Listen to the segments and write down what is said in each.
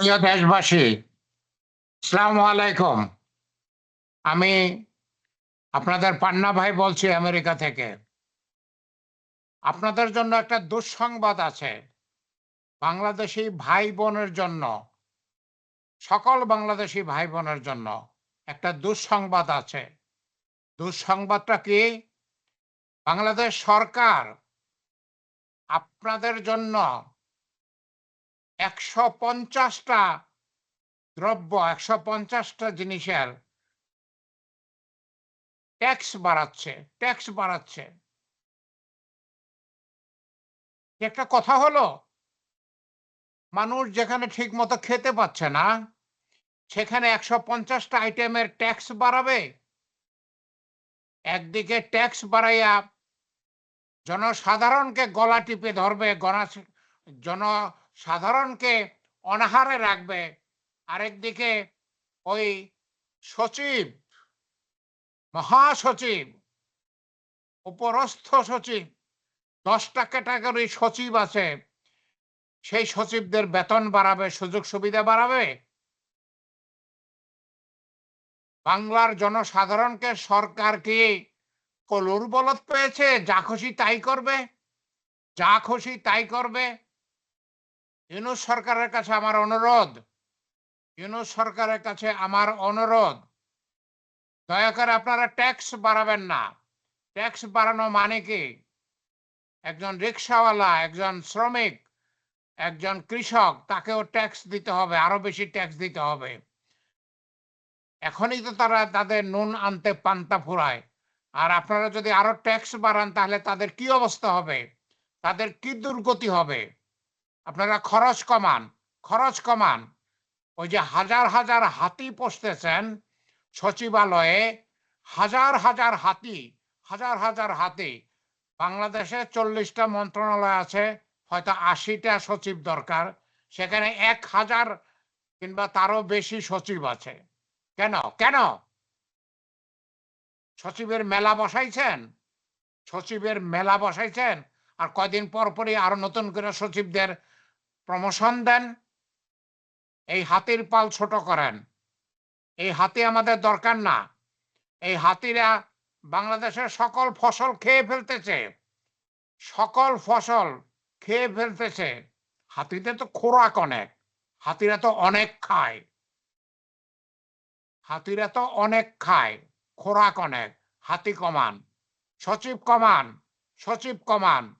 প্রিয় দেশবাসী, আসসালামু আলাইকুম। আমি আপনাদের পান্না ভাই বলছি আমেরিকা থেকে। আপনাদের জন্য একটা দুঃসংবাদ আছে। বাংলাদেশি ভাই বোনের জন্য, সকল বাংলাদেশি ভাই বোনের জন্য একটা দুঃসংবাদ আছে। দুঃসংবাদটা কি? বাংলাদেশ সরকার আপনাদের জন্য একশো পঞ্চাশটা দ্রব্য, একশো পঞ্চাশটা জিনিসের ট্যাক্স বাড়াচ্ছে ট্যাক্স বাড়াচ্ছে। একটা কথা হলো, মানুষ যেখানে ঠিক মতো খেতে পাচ্ছে না, সেখানে একশো পঞ্চাশটা আইটেমের ট্যাক্স বাড়াবে। একদিকে ট্যাক্স বাড়াইয়া জনসাধারণকে গলা টিপে ধরবে, গণা জনসাধারণকে অনাহারে রাখবে। আরেকদিকে ওই সচিব, মহাসচিব, উপরস্থ সচিব, দশটা ক্যাটাগরি সচিব আছে। সেই সচিবদের বেতন বাড়াবে, সুযোগ সুবিধা বাড়াবে। বাংলার জনসাধারণকে সরকার কি কলুর বলদ পেয়েছে? যা খুশি তাই করবে। যা খুশি তাই করবে। ইউনুস সরকারের কাছে আমার অনুরোধ, ইউনুস সরকারের কাছে আমার অনুরোধ, দয়া করে আপনারা ট্যাক্স বাড়াবেন না। ট্যাক্স বাড়ানো মানে কি? একজন রিক্সাওয়ালা, একজন শ্রমিক, একজন কৃষক, তাকেও ট্যাক্স দিতে হবে, আরও বেশি ট্যাক্স দিতে হবে। এখনই তো তারা তাদের নুন আনতে পান্তা ফুরায়। আর আপনারা যদি আরও ট্যাক্স বাড়ান, তাহলে তাদের কি অবস্থা হবে? তাদের কি দুর্গতি হবে? আপনারা খরচ কমান খরচ কমান। ওই যে হাজার হাজার হাতি পোষতেছেন সচিবালয়ে, হাজার হাজার হাতি, হাজার হাজার হাতি। বাংলাদেশে চল্লিশটা মন্ত্রণালয় আছে, হয়তো আশিটা সচিব দরকার। সেখানে এক হাজার কিংবা তারও বেশি সচিব আছে। কেন? কেন? সচিবের মেলা বসাইছেন? সচিবের মেলা বসাইছেন? আর কয়দিন পর পরই আরও নতুন করে সচিবদের প্রমোশন দেন, এই হাতির পাল ছোট করেন। এই হাতি আমাদের দরকার না। এই হাতিরা বাংলাদেশের সকল ফসল খেয়ে ফেলতেছে। সকল ফসল খেয়ে ফেলতেছে। হাতিতে তো খোরাক অনেক। হাতিরা তো অনেক খায়। হাতিরা তো অনেক খায়। খোরাক অনেক। হাতি কমান। সচিব কমান। সচিব কমান।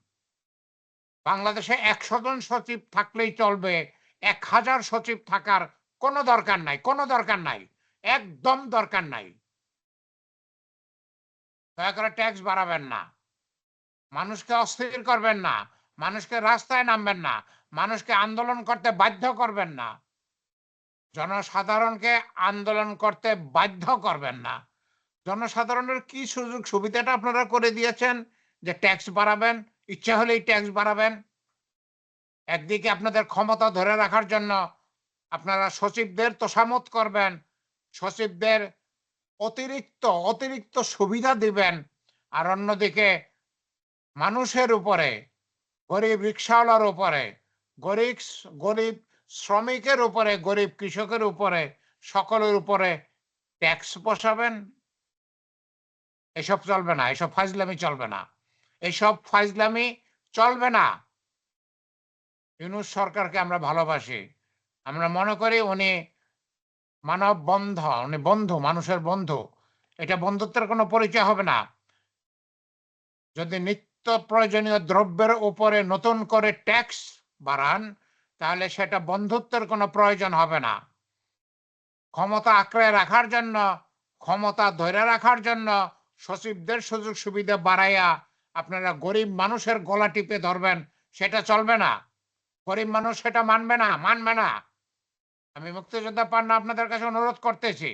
বাংলাদেশে একশো জন সচিব থাকলেই চলবে, এক হাজার সচিব থাকার কোনো দরকার নাই, কোনো দরকার নাই, একদম দরকার নাই। দয়া করে ট্যাক্স বাড়াবেন না। মানুষকে অস্থির করবেন না, মানুষকে রাস্তায় নামবেন না, মানুষকে আন্দোলন করতে বাধ্য করবেন না। জনসাধারণকে আন্দোলন করতে বাধ্য করবেন না। জনসাধারণের কি সুযোগ সুবিধাটা আপনারা করে দিয়েছেন যে ট্যাক্স বাড়াবেন? ইচ্ছা হলেই ট্যাক্স বাড়াবেন। একদিকে আপনাদের ক্ষমতা ধরে রাখার জন্য আপনারা সচিবদের তোষামত করবেন, সচিবদের অতিরিক্ত অতিরিক্ত সুবিধা দিবেন, আর অন্যদিকে মানুষের উপরে, গরিব রিক্সাওয়ালার উপরে, গরিব গরিব শ্রমিকের উপরে, গরিব কৃষকের উপরে, সকলের উপরে ট্যাক্স বসাবেন। এসব চলবে না, এসব ফাজলামি চলবে না। এসব ফাজলামি চলবে না। ইউনুস সরকারকে আমরা ভালোবাসি। আমরা মনে করি উনি মানব বন্ধ, উনি বন্ধু, মানুষের বন্ধু। এটা বন্ধুত্বের কোনো পরিচয় হবে না। যদি নিত্য প্রয়োজনীয় দ্রব্যের উপরে নতুন করে ট্যাক্স বাড়ান, তাহলে সেটা বন্ধুত্বের কোনো প্রয়োজন হবে না। ক্ষমতা আঁকড়ে রাখার জন্য, ক্ষমতা ধরে রাখার জন্য সচিবদের সুযোগ সুবিধা বাড়াইয়া আপনারা গরিব মানুষের গলা টিপে ধরবেন, সেটা চলবে না। গরিব মানুষ সেটা মানবে না মানবে না। আমি মুক্তিযোদ্ধা পান্না আপনাদের কাছে অনুরোধ করতেছি।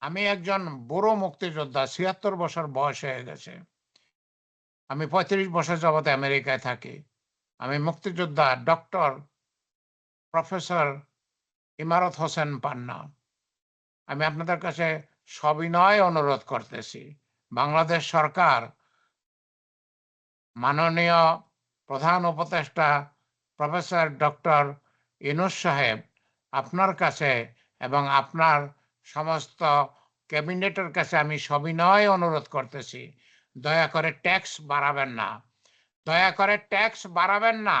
আমি একজন বুড়ো মুক্তিযোদ্ধা, ছিয়াত্তর বছর বয়স হয়ে গেছে। আমি পঁয়ত্রিশ বছর যাবতে আমেরিকায় থাকি। আমি মুক্তিযোদ্ধা ডক্টর প্রফেসর ইমারত হোসেন পান্না। আমি আপনাদের কাছে সবিনয় অনুরোধ করতেছি। বাংলাদেশ সরকার মাননীয় প্রধান উপদেষ্টা প্রফেসর ডক্টর ইনুস সাহেব আপনার কাছে এবং আপনার সমস্ত ক্যাবিনেটের কাছে আমি সবিনয় অনুরোধ করতেছি। দয়া করে ট্যাক্স বাড়াবেন না। দয়া করে ট্যাক্স বাড়াবেন না।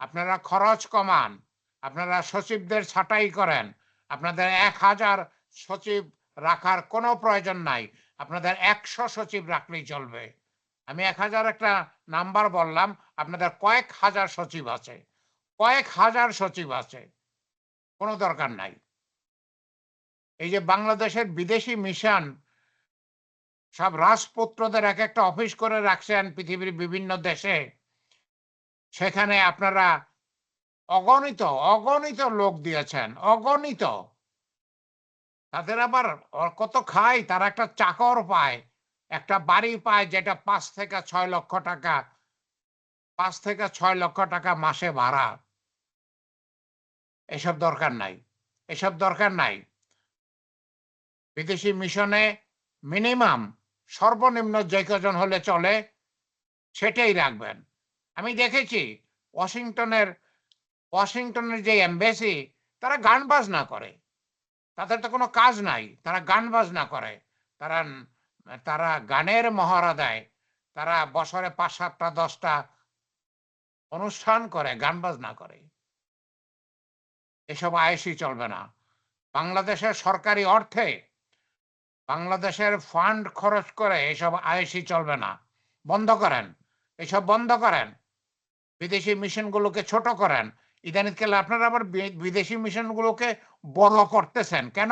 আপনারা খরচ কমান। আপনারা সচিবদের ছাঁটাই করেন। আপনাদের এক হাজার সচিব রাখার কোনো প্রয়োজন নাই। আপনাদের একশো সচিব রাখলেই চলবে। আমি এক হাজার একটা নাম্বার বললাম, আপনাদের কয়েক হাজার সচিব আছে। কয়েক হাজার সচিব আছে। কোনো দরকার নাই। এই যে বাংলাদেশের বিদেশি মিশন, সব রাজপুত্রদের এক একটা অফিস করে রাখছেন পৃথিবীর বিভিন্ন দেশে। সেখানে আপনারা অগণিত অগণিত লোক দিয়েছেন, অগণিত। তাদের আবার কত খায়, তারা একটা চাকর পায়, একটা বাড়ি পায় যেটা পাঁচ থেকে ছয় লক্ষ টাকা, পাঁচ থেকে ছয় লক্ষ টাকা মাসে ভাড়া। এসব দরকার নাই, এসব দরকার নাই। বিদেশি মিশনে মিনিমাম সর্বনিম্ন যে কজন হলে চলে, সেটাই রাখবেন। আমি দেখেছি ওয়াশিংটনের ওয়াশিংটনের যে এমবেসি, তারা গান বাজনা করে। তাদের তো কোনো কাজ নাই। তারা গান বাজনা করে। তারা তারা গানের মহড়া দেয়। তারা বছরে পাঁচ সাতটা, দশটা অনুষ্ঠান করে, গান বাজনা করে। এসব আয়েসই চলবে না। বাংলাদেশের সরকারি অর্থে বাংলাদেশের ফান্ড খরচ করে এসব আয়েসই চলবে না। বন্ধ করেন। এসব বন্ধ করেন। বিদেশি মিশনগুলোকে ছোট করেন। ইদানিতকালে আপনারা আবার বিদেশি মিশনগুলোকে বড় করতেছেন? কেন?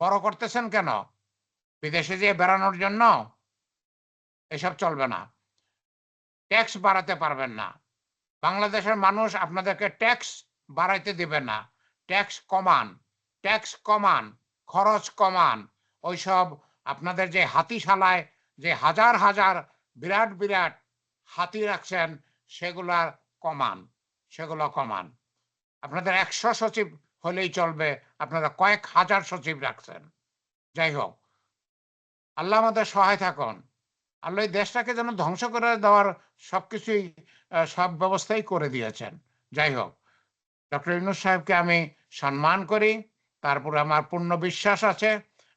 বড় করতেছেন কেন? বিদেশে যেয়ে বেড়ানোর জন্য? এসব চলবে না। ট্যাক্স বাড়াতে পারবেন না। বাংলাদেশের মানুষ আপনাদেরকে ট্যাক্স বাড়াইতে দিবে না। ট্যাক্স কমান ট্যাক্স কমান, খরচ কমান। ওইসব আপনাদের যে হাতিশালায় যে হাজার হাজার বিরাট বিরাট হাতি রাখছেন সেগুলার কমান। সেগুলো কমান। আপনাদের একশো সচিব হলেই চলবে, আপনারা কয়েক হাজার সচিব রাখছেন। যাই হোক, আল্লাহ আমাদের সহায় থাকুন। আল্লাহ এই দেশটাকে যেন ধ্বংস করে দেওয়ার সবকিছুই সব ব্যবস্থাই করে দিয়েছেন। যাই হোক, ডক্টর ইউনুস সাহেবকে আমি সম্মান করি, তারপরে আমার পূর্ণ বিশ্বাস আছে।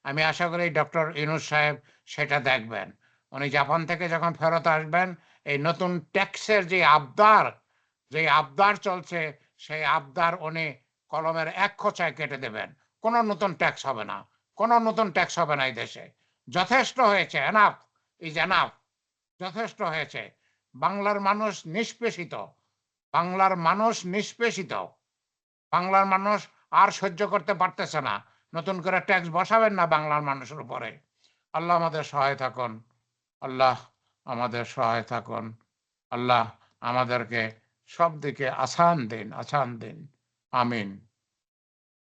আমি আশা করি ডক্টর ইউনুস সাহেব সেটা দেখবেন। উনি জাপান থেকে যখন ফেরত আসবেন, এই নতুন ট্যাক্সের যে আবদার যে আবদার চলছে, সেই আবদার উনি কলমের এক খোঁচায় কেটে দেবেন। কোনো নতুন ট্যাক্স হবে না। কোনো নতুন ট্যাক্স হবে না এই দেশে। যথেষ্ট হয়েছে এনাফ ইজ এনাফ যথেষ্ট হয়েছে। বাংলার মানুষ নিষ্পেষিত। বাংলার মানুষ নিষ্পেষিত। বাংলার মানুষ আর সহ্য করতে পারতেছে না। নতুন করে ট্যাক্স বসাবেন না বাংলার মানুষের উপরে। আল্লাহ আমাদের সহায় থাকুন। আল্লাহ আমাদের সহায় থাকুন। আল্লাহ আমাদেরকে সব দিকে আসান দিন আসান দিন। আমিন।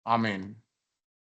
আমিন।